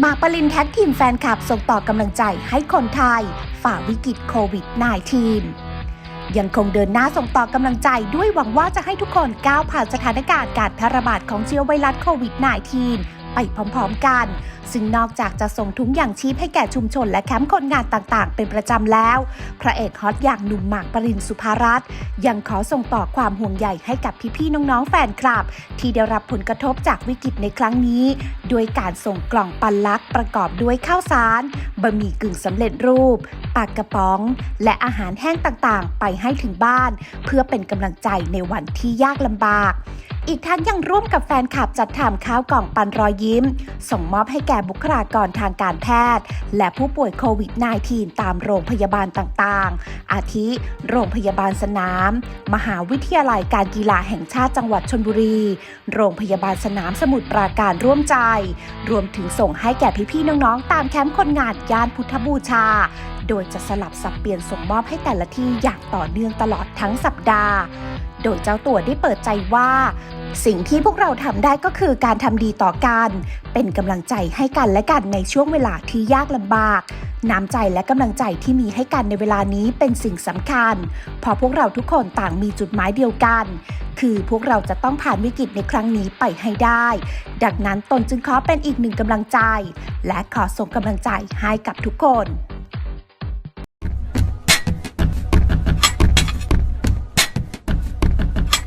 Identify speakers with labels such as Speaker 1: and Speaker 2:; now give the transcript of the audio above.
Speaker 1: หมากปรินแท็กทีมแฟนคลับส่งต่อกำลังใจให้คนไทย ฝ่าวิกฤตโควิด -19 ยังคงเดินหน้าส่งต่อกำลังใจด้วยหวังว่าจะให้ทุกคนก้าวผ่านสถานการณ์การแพร่ระบาดของเชื้อไวรัสโควิด -19 ไปพร้อมๆกัน ซึ่งนอกจากจะส่งถุงอย่างชีพให้แก่ชุมชนและแคมป์คนงานต่างๆ เป็นประจำแล้ว พระเอกฮอตอย่างหนุ่มหมากปรินสุภารัตน์ยังขอส่งต่อความห่วงใยให้กับพี่ๆน้องๆแฟนคลับ ที่ได้รับผลกระทบจากวิกฤตในครั้งนี้ โดยการส่งกล่องปันลักประกอบด้วยข้าวสารบะหมี่กึ่งสำเร็จรูป ปากกระป๋อง และอาหารแห้งต่างๆ ไปให้ถึงบ้าน เพื่อเป็นกำลังใจในวันที่ยากลำบาก อีกทั้งยังร่วมกับแฟนคลับจัดทำข้าวกล่องปันรอยยิ้ม ส่งมอบให้แก่บุคลากรทางการแพทย์ และผู้ป่วยโควิด -19 ตามโรงพยาบาลต่างๆ อาทิ โรงพยาบาลสนาม มหาวิทยาลัยการกีฬาแห่งชาติจังหวัดชนบุรี โรงพยาบาลสนามสมุทรปราการร่วมใจ รวมถึงส่งให้แก่พี่ๆน้องๆ ตามแคมป์คนงานย่านพุทธบูชา โดยจะสลับสับเปลี่ยนส่งมอบให้แต่ละที่อย่างต่อเนื่องตลอดทั้งสัปดาห์ โดยเจ้าตัวได้เปิดใจว่า สิ่งที่พวกเราทำได้ก็คือการทำดีต่อกัน เป็นกำลังใจให้กันและกันในช่วงเวลาที่ยากลำบากน้ำใจและกำลังใจที่มีให้กันในเวลานี้เป็นสิ่งสำคัญ เพราะพวกเราทุกคนต่างมีจุดหมายเดียวกัน คือพวกเราจะต้องผ่านวิกฤตในครั้งนี้ไปให้ได้ ดังนั้นตนจึงขอเป็นอีกหนึ่งกำลังใจ และขอส่งกำลังใจให้กับทุกคน